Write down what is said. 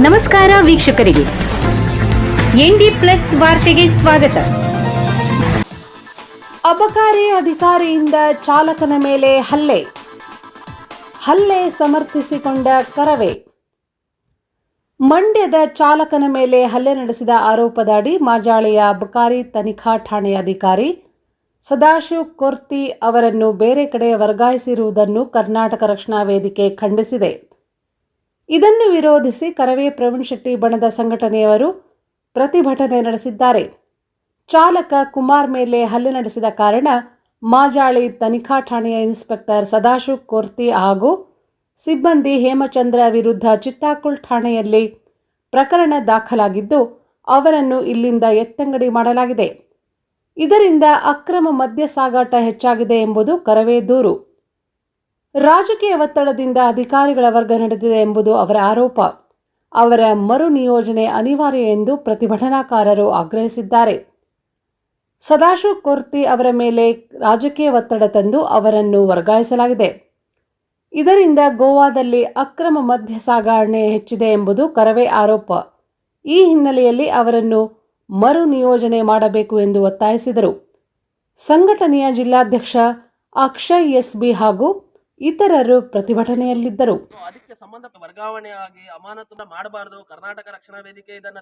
ನಮಸ್ಕಾರ ವೀಕ್ಷಕರಿಗೆ. ND plus ವಾರ್ತೆಗೆ ಸ್ವಾಗತ. ಅಬಕಾರಿ ಅಧಿಕಾರಿಯಿಂದ ಚಾಲಕನ ಮೇಲೆ ಹಲ್ಲೆ. ಹಲ್ಲೆ ಸಮರ್ಥಿಸಿಕೊಂಡ ಕರವೇ. ಮಂಡ್ಯದ ಚಾಲಕನ ಮೇಲೆ ಹಲ್ಲೆ ನಡೆಸಿದ ಆರೋಪದಡಿ ಮಾಜಾಳಿಯ ಅಬಕಾರಿ ತನಿಖಾ ಠಾಣೆಯ ಅಧಿಕಾರಿ ಸದಾಶಿವ್ ಕೊರ್ತಿ ಅವರನ್ನು ಬೇರೆ ಕಡೆ ವರ್ಗಾಯಿಸಿರುವುದನ್ನು ಕರ್ನಾಟಕ ರಕ್ಷಣಾ ವೇದಿಕೆ ಖಂಡಿಸಿದೆ. ಇದನ್ನು ವಿರೋಧಿಸಿ ಕರವೇ ಪ್ರವೀಣ್ ಶೆಟ್ಟಿ ಬಣದ ಸಂಘಟನೆಯವರು ಪ್ರತಿಭಟನೆ ನಡೆಸಿದ್ದಾರೆ. ಚಾಲಕ ಕುಮಾರ್ ಮೇಲೆ ಹಲ್ಲೆ ನಡೆಸಿದ ಕಾರಣ ಮಾಜಾಳಿ ತನಿಖಾ ಠಾಣೆಯ ಇನ್ಸ್ಪೆಕ್ಟರ್ ಸದಾಶಿವ್ ಕೋರ್ತಿ ಹಾಗೂ ಸಿಬ್ಬಂದಿ ಹೇಮಚಂದ್ರ ವಿರುದ್ಧ ಚಿತ್ತಾಕುಳ್ ಠಾಣೆಯಲ್ಲಿ ಪ್ರಕರಣ ದಾಖಲಾಗಿದ್ದು, ಅವರನ್ನು ಇಲ್ಲಿಂದ ಎತ್ತಂಗಡಿ ಮಾಡಲಾಗಿದೆ. ಇದರಿಂದ ಅಕ್ರಮ ಮದ್ಯ ಸಾಗಾಟ ಹೆಚ್ಚಾಗಿದೆ ಎಂಬುದು ಕರವೇ ದೂರು. ರಾಜಕೀಯ ಒತ್ತಡದಿಂದ ಅಧಿಕಾರಿಗಳ ವರ್ಗ ನಡೆದಿದೆ ಎಂಬುದು ಅವರ ಆರೋಪ. ಅವರ ಮರು ನಿಯೋಜನೆ ಅನಿವಾರ್ಯ ಎಂದು ಪ್ರತಿಭಟನಾಕಾರರು ಆಗ್ರಹಿಸಿದ್ದಾರೆ. ಸದಾಶಿವ್ ಕೊರ್ತಿ ಅವರ ಮೇಲೆ ರಾಜಕೀಯ ಒತ್ತಡ ತಂದು ಅವರನ್ನು ವರ್ಗಾಯಿಸಲಾಗಿದೆ. ಇದರಿಂದ ಗೋವಾದಲ್ಲಿ ಅಕ್ರಮ ಮದ್ಯ ಸಾಗಣೆ ಹೆಚ್ಚಿದೆ ಎಂಬುದು ಕರವೇ ಆರೋಪ. ಈ ಹಿನ್ನೆಲೆಯಲ್ಲಿ ಅವರನ್ನು ಮರು ನಿಯೋಜನೆ ಮಾಡಬೇಕು ಎಂದು ಒತ್ತಾಯಿಸಿದರು. ಸಂಘಟನೆಯ ಜಿಲ್ಲಾಧ್ಯಕ್ಷ ಅಕ್ಷಯ್ ಎಸ್ಬಿ ಹಾಗೂ ಇತರರು ಪ್ರತಿಭಟನೆಯಲ್ಲಿದ್ದರು. ಅದಕ್ಕೆ ಸಂಬಂಧ ವರ್ಗಾವಣೆ ಆಗಿ ಅಮಾನತುನ ಮಾಡಬಾರದು. ಕರ್ನಾಟಕ ರಕ್ಷಣಾ ವೇದಿಕೆ ಇದನ್ನ